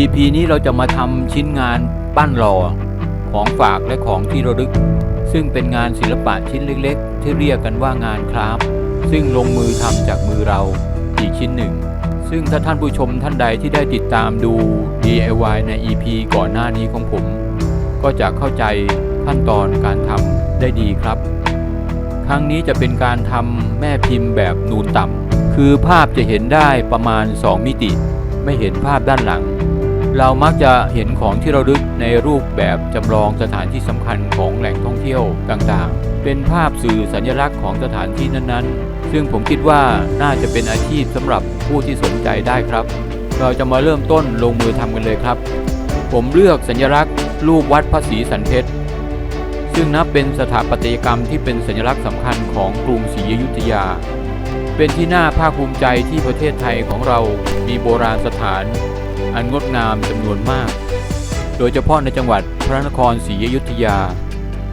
EP นี้เราจะมาทำชิ้นงานปั้นหล่อของฝากและของที่ระลึก ซึ่งเป็นงานศิลปะชิ้นเล็กๆ ที่เรียกกันว่างานคราฟซึ่งลงมือทำจากมือเราอีกชิ้นหนึ่ง ซึ่งถ้าท่านผู้ชมท่านใดที่ได้ติดตามดู DIY ใน EP ก่อนหน้านี้ของผม ก็จะเข้าใจขั้นตอนการทำได้ดีครับ ครั้งนี้จะเป็นการทำแม่พิมพ์แบบนูนต่ำคือภาพจะเห็นได้ประมาณ 2 มิติ ไม่เห็นภาพด้านหลัง เรามักจะเห็นของที่เราลึกในรูปแบบจำลองสถานที่สำคัญของแหล่งท่องเที่ยวต่างๆ เป็นภาพสื่อสัญลักษณ์ของสถานที่นั้นๆ ซึ่งผมคิดว่าน่าจะเป็นอาชีพสำหรับผู้ที่สนใจได้ครับ เราจะมาเริ่มต้นลงมือทำกันเลยครับ ผมเลือกสัญลักษณ์ รูปวัดพระศรีสันเพชรซึ่งนับเป็นสถาปัตยกรรมที่เป็นสัญลักษณ์สำคัญของกรุงศรีอยุธยา เป็นที่น่าภาคภูมิใจที่ประเทศไทยของเรามีโบราณสถาน อันงดงามจำนวนมาก โดยเฉพาะในจังหวัดพระนครศรีอยุธยา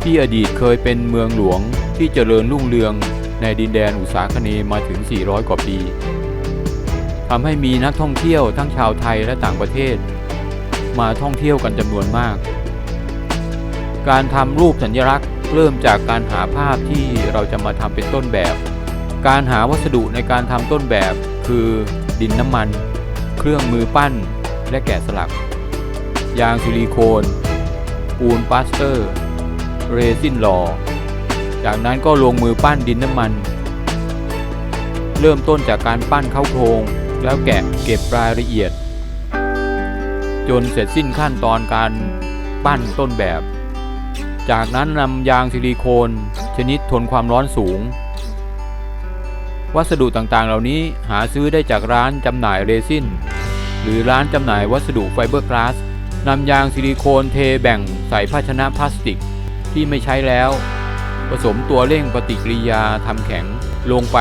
ที่อดีตเคยเป็นเมืองหลวงที่เจริญรุ่งเรืองในดินแดนอุตสาคเนมาถึง 400 กว่าปีทำให้มีนักท่องเที่ยวทั้งชาวไทยและต่างประเทศ มาท่องเที่ยวกันจำนวนมาก การทำรูปสัญลักษณ์เริ่มจากการหาภาพที่เราจะมาทำเป็นต้นแบบ การหาวัสดุในการทำต้นแบบคือดินน้ำมัน เครื่องมือปั้น และแกะสลัก ยางซิลิโคน ปูนปลาสเตอร์ เรซินหลอจากนั้นก็ลงมือปั้นดินน้ำมัน เริ่มต้นจากการปั้นเข้าโครงแล้วแกะเก็บรายละเอียด จนเสร็จสิ้นขั้นตอนการปั้นต้นแบบ จากนั้นนำยางซิลิโคน ชนิดทนความร้อนสูง วัสดุต่างๆเหล่านี้หาซื้อได้จากร้านจำหน่ายเรซิน หรือร้านจำหน่ายวัสดุไฟเบอร์กลาสนำยางซิลิโคนเทแบ่งใส่ภาชนะพลาสติกที่ไม่ใช้แล้ว ผสมตัวเร่งปฏิกิริยาทำแข็งลงไป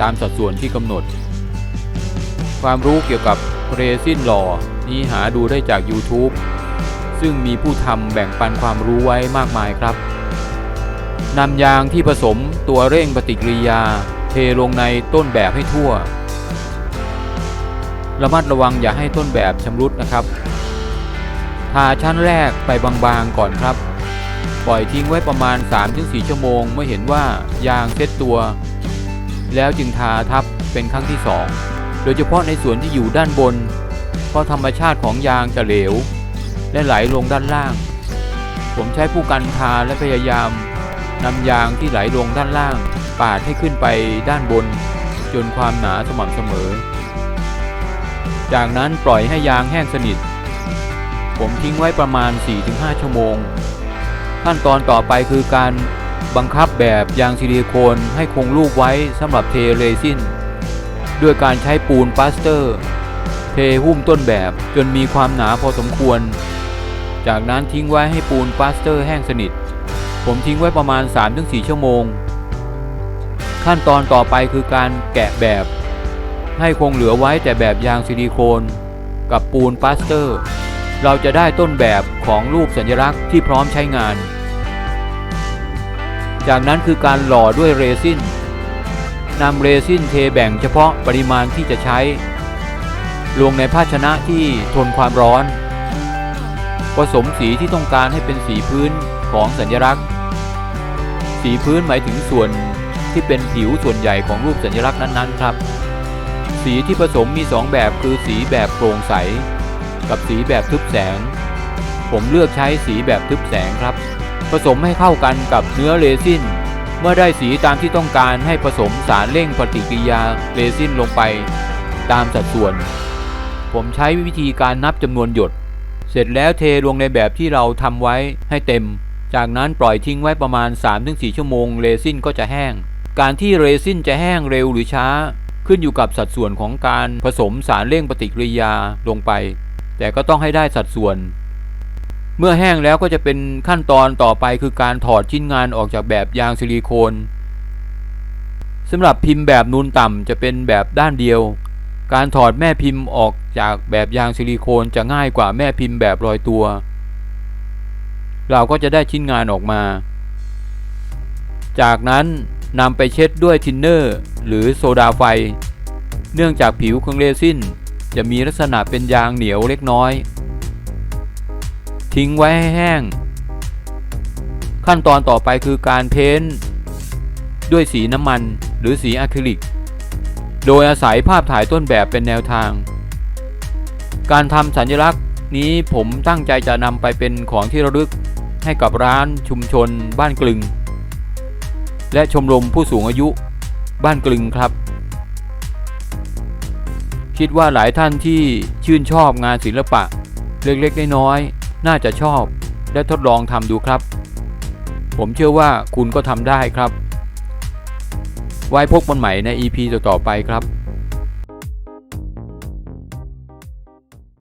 ตามสัดส่วนที่กำหนด ความรู้เกี่ยวกับเรซินหล่อนี้หาดูได้จาก YouTube ซึ่งมีผู้ทำแบ่งปันความรู้ไว้มากมายครับนำยางที่ผสมตัวเร่งปฏิกิริยา เทลงในต้นแบบให้ทั่ว ระมัดระวังอย่าให้ต้นแบบชำรุดนะครับ ทาชั้นแรกไปบางๆก่อนครับ ปล่อยทิ้งไว้ประมาณ 3-4 ชั่วโมง เมื่อเห็นว่ายางเซ็ตตัว แล้วจึงทาทับเป็นครั้งที่ 2 โดยเฉพาะในส่วนที่อยู่ด้านบน เพราะธรรมชาติของยางจะเหลว และไหลลงด้านล่าง ผมใช้ผู้กันทาและพยายามนำยางที่ไหลลงด้านล่าง ปาดให้ขึ้นไปด้านบน จนความหนาสม่ำเสมอ จากนั้นปล่อยให้ยางแห้งสนิท ผมทิ้งไว้ประมาณ 4-5 ชั่วโมง ขั้นตอนต่อไปคือการบังคับแบบยางซิลิโคนให้คงรูปไว้สำหรับเทเรซินด้วยการใช้ปูนปลาสเตอร์ เทหุ้มต้นแบบจนมีความหนาพอสมควร จากนั้นทิ้งไว้ให้ปูนปลาสเตอร์แห้งสนิท ผมทิ้งไว้ประมาณ 3-4 ชั่วโมง ขั้นตอนต่อไปคือการแกะแบบ ให้คงเหลือไว้แต่แบบยางซิลิโคนกับปูนปลาสเตอร์ เราจะได้ต้นแบบของรูปสัญลักษณ์ที่พร้อมใช้งาน จากนั้นคือการหล่อด้วยเรซินนำเรซินเทแบ่งเฉพาะปริมาณที่จะใช้ ลงในภาชนะที่ทนความร้อน ผสมสีที่ต้องการให้เป็นสีพื้นของสัญลักษณ์ สีพื้นหมายถึงส่วนที่เป็นผิวส่วนใหญ่ของรูปสัญลักษณ์นั้นๆครับ สีที่ผสมมี 2 แบบคือสีแบบโปร่งใส กับสีแบบทึบแสง ผมเลือกใช้สีแบบทึบแสงครับ ผสมให้เข้ากันกับเนื้อเรซินเมื่อได้สีตามที่ต้องการให้ผสมสารเร่งปฏิกิริยาเรซินลงไป ตามสัดส่วน ผมใช้วิธีการนับจำนวนหยด เสร็จแล้วเทลงในแบบที่เราทำไว้ให้เต็ม จากนั้นปล่อยทิ้งไว้ประมาณ 3-4 ชั่วโมงเรซินก็จะแห้ง การที่เรซินจะแห้งเร็วหรือช้า ขึ้นอยู่กับสัดส่วนของการผสมสารเร่งปฏิกิริยาลงไป แต่ก็ต้องให้ได้สัดส่วน เมื่อแห้งแล้วก็จะเป็นขั้นตอนต่อไปคือการถอดชิ้นงานออกจากแบบยางซิลิโคนสำหรับพิมพ์แบบนูนต่ำจะเป็นแบบด้านเดียว การถอดแม่พิมพ์ออกจากแบบยางซิลิโคนจะง่ายกว่าแม่พิมพ์แบบรอยตัว เราก็จะได้ชิ้นงานออกมา จากนั้นนำไปเช็ดด้วยทินเนอร์ หรือโซดาไฟ เนื่องจากผิวของเรซินจะมีลักษณะเป็นยางเหนียวเล็กน้อย ทิ้งไว้ให้แห้ง ขั้นตอนต่อไปคือการเพ้นท์ด้วยสีน้ำมันหรือสีอะคริลิก โดยอาศัยภาพถ่ายต้นแบบเป็นแนวทาง การทำสัญลักษณ์นี้ผมตั้งใจจะนำไปเป็นของที่ระลึกให้กับร้านชุมชนบ้านกลึง และชมรมผู้สูงอายุ บ้านกลึงครับ คิดว่าหลายท่านที่ชื่นชอบงานศิลปะ เล็กๆน้อยๆน่าจะชอบและทดลองทำดูครับ ผมเชื่อว่าคุณก็ทำได้ครับ ไว้พบกันใหม่ใน EP ต่อๆไปครับ